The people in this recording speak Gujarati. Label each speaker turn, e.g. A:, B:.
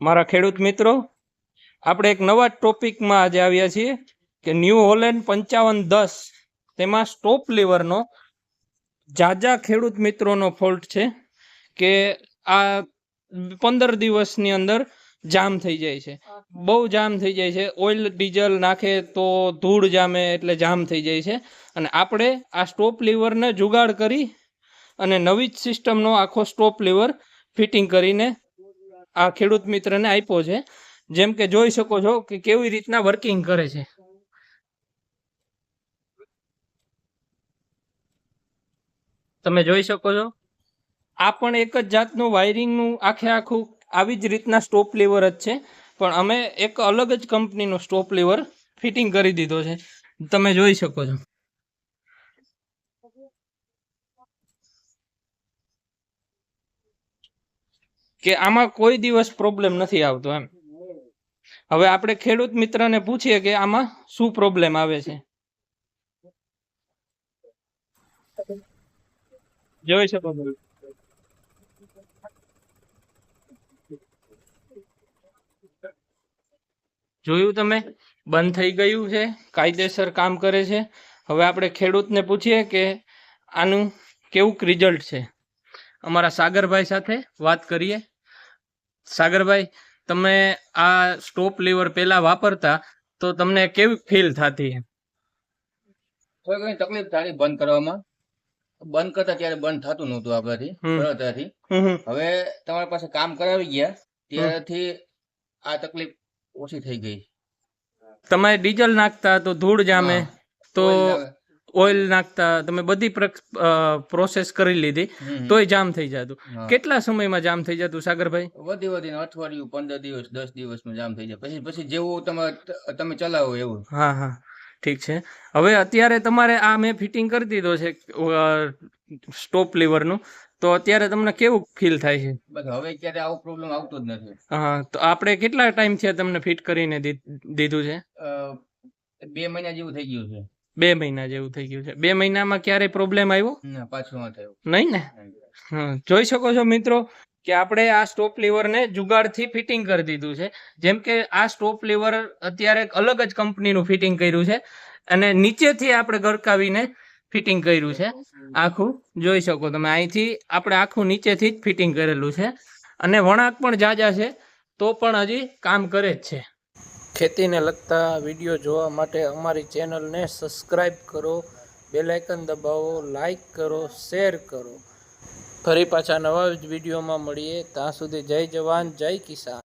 A: મારા ખેડૂત મિત્રો, આપણે એક નવા ટોપિકમાં આજે આવ્યા છીએ કે ન્યૂ હોલેન્ડ પંચાવન દસ, તેમાં સ્ટોપ લીવરનો જાજા ખેડૂત મિત્રોનો ફોલ્ટ છે કે આ પંદર દિવસની અંદર જામ થઈ જાય છે. બહુ જામ થઈ જાય છે. ઓઇલ, ડીઝલ નાખે તો ધૂળ જામે એટલે જામ થઈ જાય છે. અને આપણે આ સ્ટોપ લીવરને જુગાડ કરી અને નવી જ સિસ્ટમનો આખો સ્ટોપ લીવર ફિટિંગ કરીને આ ખેડૂત મિત્રને આપ્યો છે. જેમ કે જોઈ શકો છો કે કેવી રીતના વર્કિંગ કરે છે. તમે જોઈ શકો છો. આ પણ એક જ જાતનું વાયરિંગનું આખે આખું આવી જ રીતના સ્ટોપ લીવર જ છે. પણ અમે એક અલગ જ કંપનીનો સ્ટોપ લીવર ફિટિંગ કરી દીધો છે. તમે જોઈ શકો છો. કે આમાં કોઈ દિવસ પ્રોબ્લેમ નથી આવતો એમ. હવે આપણે ખેડૂત મિત્રને પૂછીએ કે આમાં શું પ્રોબ્લેમ આવે છે? જોઈ શકો જોયું તમે? બંધ થઈ ગયું છે, કાયદેસર કામ કરે છે. હવે આપણે ખેડૂતને પૂછીએ કે આનું કેવું રિઝલ્ટ છે? અમારા સાગરભાઈ સાથે વાત કરીએ. સાગરભાઈ તમે આ સ્ટોપ લીવર પહેલા વાપરતા તો તમને કેવી ફીલ થતી?
B: કોઈ કઈ તકલીફ થતી બંધ કરવામાં. બંધ કરતા ત્યારે બંધ થતું નહોતું આપણાથી સરળતાથી. હવે તમારી પાસે કામ કરાવી ગયા ત્યારથી આ તકલીફ ઓછી થઈ ગઈ.
A: તમે ડીઝલ નાખતા તો ધૂળ જામે તો
B: ઓઇલ
A: નાખતા તમે બધી પ્રોસેસ કરી લીધી તોય જામ થઈ જતું. કેટલા સમયમાં જામ થઈ જતું સાગરભાઈ?
B: વધી વધીને અઠવાડિયું પંદર દિવસ દસ દિવસમાં જામ થઈ જાય. પછી પછી જેવું તમે તમે ચલાવો એવું.
A: હા હા. ઠીક છે. હવે અત્યારે તમારે આ મેં ફિટિંગ કરી દીધો છે સ્ટોપ લીવરનું. તો અત્યારે તમને કેવું ફીલ થાય છે?
B: હવે ક્યારે આવો પ્રોબ્લેમ આવતો જ નથી.
A: હા તો આપણે કેટલા ટાઈમ થયા તમને ફિટ કરીને દીધું છે?
B: બે મહિના જેવું થઈ ગયું છે.
A: બે મહિના જેવું થઈ ગયું છે. બે મહિનામાં ક્યારે પ્રોબ્લેમ આવ્યો?
B: પાછું
A: નહીં ને? જોઈ શકો છો મિત્રો કે આપણે આ સ્ટોપ લીવરને જુગાડથી ફિટિંગ કરી દીધું છે. જેમ કે આ સ્ટોપ લીવર અત્યારે અલગ જ કંપનીનું ફિટિંગ કર્યું છે અને નીચેથી આપણે ગરકાવીને ફિટિંગ કર્યું છે. આખું જોઈ શકો તમે અહીંથી આપણે આખું નીચેથી જ ફિટિંગ કરેલું છે. અને વણાક પણ જાજા છે તો પણ હજી કામ કરે જ છે. ખેતીને લગતા વીડિયો જોવા માટે અમારી ચેનલને સબસ્ક્રાઈબ કરો બેલાઇકન દબાવો લાઈક કરો, શેર કરો. ફરી પાછા નવા જ વિડીયોમાં મળીએ. ત્યાં સુધી જય જવાન, જય કિસાન.